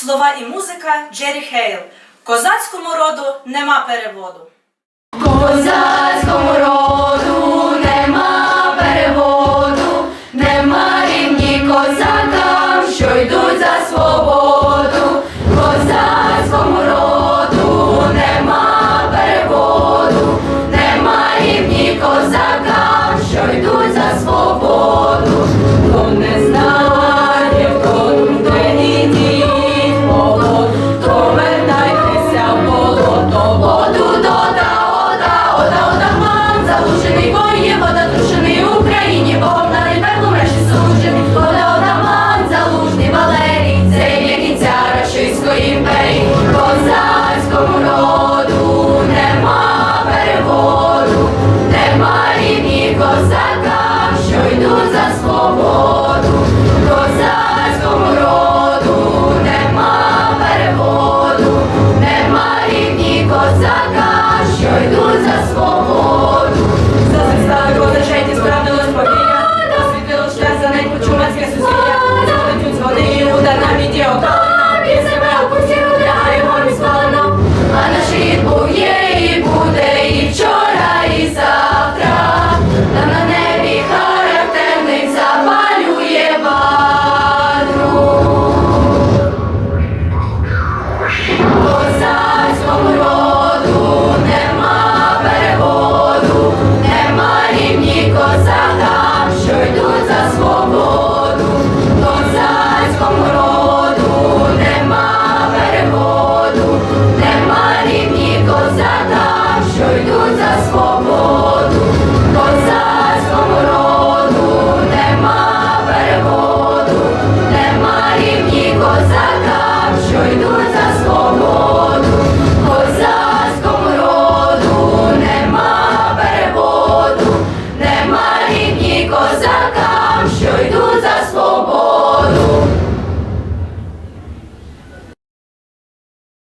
Слова і музика Джері Хейл. Козацькому роду нема переводу. Козацькому роду cosa.